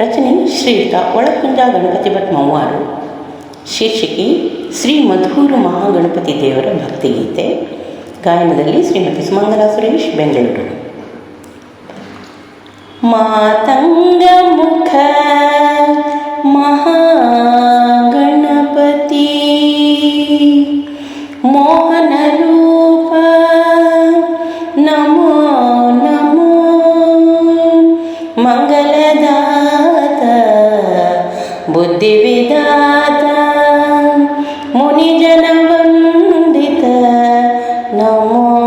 ರಚನೆ ಶ್ರೀಯುತ ಒಳಕುಂಜ ಗಣಪತಿ ಭಟ್ ಮೌವಾರು ಶೀರ್ಷಿಕೆ ಶ್ರೀ ಮಧೂರು ಮಹಾಗಣಪತಿ ದೇವರ ಭಕ್ತಿಗೀತೆ. ಗಾಯನದಲ್ಲಿ ಶ್ರೀಮತಿ ಸುಮಂಗಲಾ ಸುರೇಶ್, ಬೆಂಗಳೂರು. ಮಾತಂಗ മംഗലദാത ബുദ്ധിവിദാത മുനിജന വന്ദിത നമോ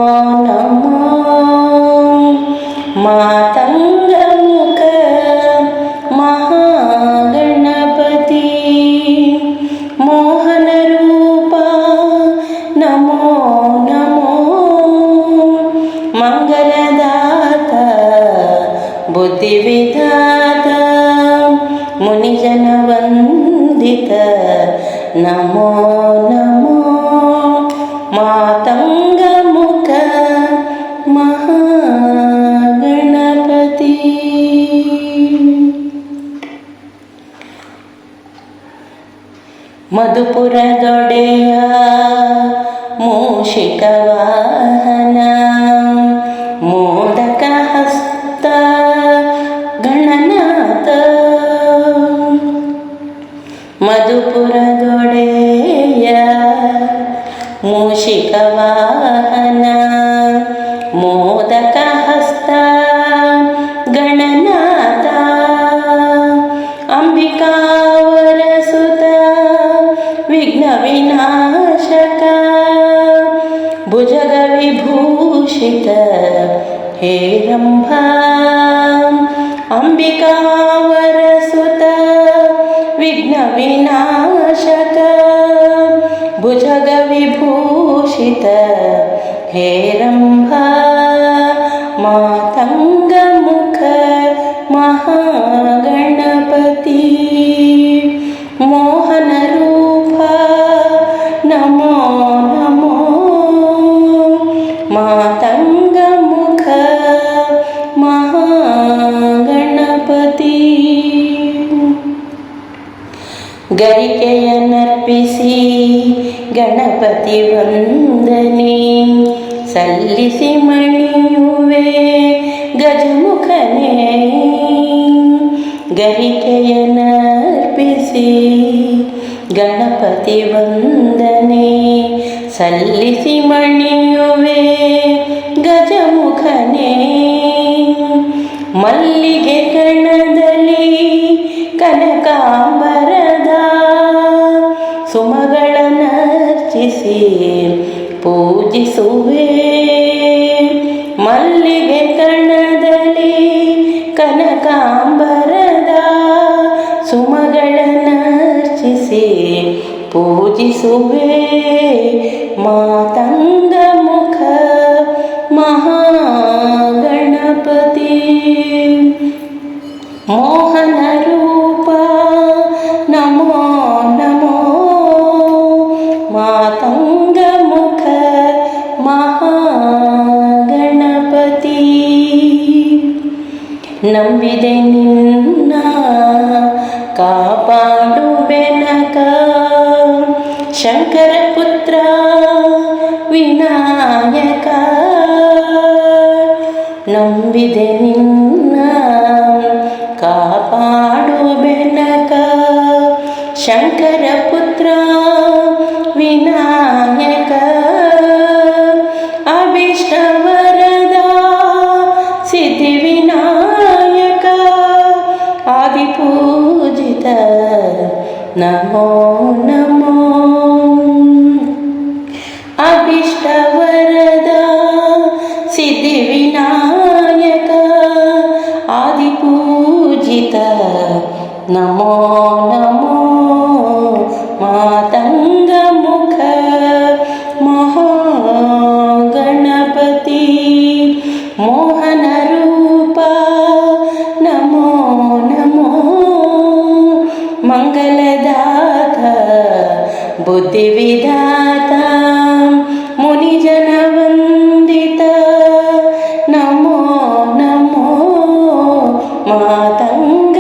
ಬುದ್ಧಿವಿದಾತ ಮುನಿಜನ ವಂದಿತ ನಮೋ ನಮೋ ಮಾತಂಗ ಮುಖ ಮಹಾಗಣಪತಿ ಮಧುಪುರದೊಡೆಯ ಮೂಷಿಕ मूषिकवाहना मोदकहस्ता गणनाता अम्बिकावरसुता विघ्नविनाशका भुजगविभूषित हे रम्भा अम्बिका भुजगविभूषित हे रम्भा मातङ्गमुख महागणपति। मोहनरूप नमो नमो। मातङ्गमुख महागणपति। गरिकेयनर्पिसि ಗಣಪತಿ ವಂದನೆ ಸಲ್ಲಿಸಿ ಮಣಿಯುವೆ ಗಜಮುಖನೇ. ಗರಿಕೆಯನ್ನರ್ಪಿಸಿ ಗಣಪತಿ ವಂದನೆ ಸಲ್ಲಿಸಿ ಮಣಿಯುವೆ ಗಜಮುಖನೇ. ಮಲ್ಲಿಗೆ ಕಣದಲ್ಲಿ ಕನಕಾಂಬರದ ಸುಮಗಳನ್ನರ್ಚಿಸಿ ಪೂಜಿಸುವೆ. ಮಲ್ಲಿಗೆ ಕಣದಲ್ಲಿ ಕನಕಾಂಬರದ ಸುಮಗಳನ್ನರ್ಚಿಸಿ ಪೂಜಿಸುವೆ. ಮಾತಂಗ ನಂಬಿದೆ ನಿನ್ನ ಕಾಪಾಡು ಬೆನಕ ಶಂಕರ ಪುತ್ರ ವಿನಾಯಕ ನಂಬಿದೆ ನಿನ್ನ ಕಾಪಾಡು ಬೆನಕ ಶಂಕರ ಪುತ್ರ ವಿನಾಯಕ పూజిత. నమో నమో. అభిష్టవరద సిద్ధి వినాయక. ఆది పూజిత. నమో నమో. మాతన్న బుద్ధి విధాత మునిజన వందిత నమో నమో మాతంగ